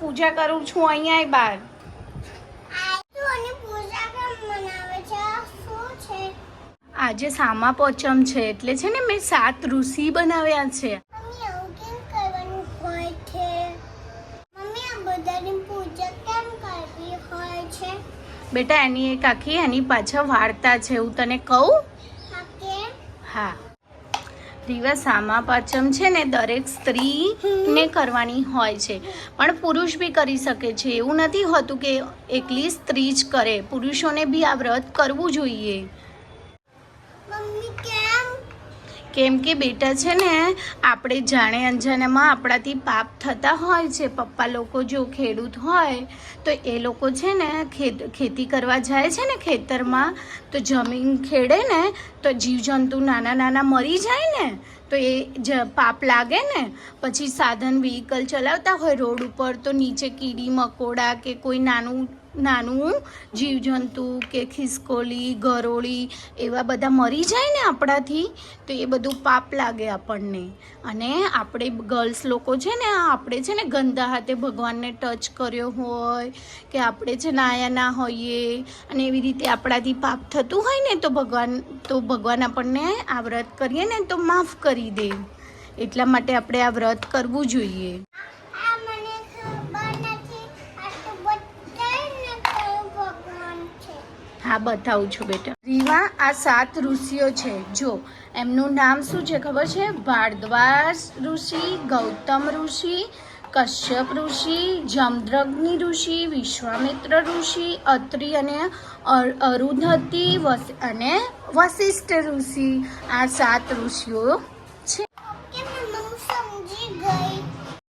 પૂજા કરું છું અહીંયા છે. આજે સામા પોચમ છે એટલે છે ને મેં સાત ઋષિ બનાવ્યા છે. બેટા એની એક આખી એની પાછળ વાર્તા છે હું તને કહું? હા. દિવસ આમાં પાચમ છે ને દરેક સ્ત્રીને કરવાની હોય છે. પણ પુરુષ બી કરી શકે છે. એવું નથી હોતું કે એકલી સ્ત્રી જ કરે. પુરુષોને બી આ વ્રત કરવું જોઈએ. કેમ કે બેટા છે ને, આપણે જાણે અંજાનામાં આપણાથી પાપ થતા હોય છે, પપ્પા લોકો જો ખેડૂત હોય, તો એ લોકો છે ને ખેત, ખેતી કરવા જાય છે ને ખેતરમાં, તો જમીન ખેડે ને, તો જીવજંતુ નાના નાના મરી જાય ને તો એ જ પાપ લાગે ને, પછી સાધન વ્હીકલ ચલાવતા હોય, રોડ ઉપર તો નીચે કીડી, મકોડા કે કોઈ નાનું નાનું જીવજંતુ કે ખિસકોલી, ગરોળી એવા બધા મરી જાય ને આપણાથી, તો એ બધું પાપ લાગે આપણને. અને આપણે ગર્લ્સ લોકો છે ને, આપણે છે ને ગંદા હાથે ભગવાનને ટચ કર્યો હોય, કે આપણે છે નાયા ના હોઈએ, અને એવી રીતે આપણાથી પાપ થતું હોય ને, તો ભગવાન તો ભગવાન આપણને આ વ્રત કરીએ ને, તો માફ કરી દે. એટલા માટે આપણે આ વ્રત કરવું જોઈએ. હા બતાવું છું બેટા. રીવા આ સાત ઋષિઓ છે. જો એમનું નામ શું છે ખબર છે? ભારદ્વાજ ઋષિ ગૌતમ ઋષિ કશ્યપ ઋષિ જમદ્રગ્નિ ઋષિ વિશ્વામિત્ર ઋષિ અત્રિ અને અર- અરુંધતી અને વશિષ્ઠ ઋષિ. આ સાત ઋષિઓ जी गई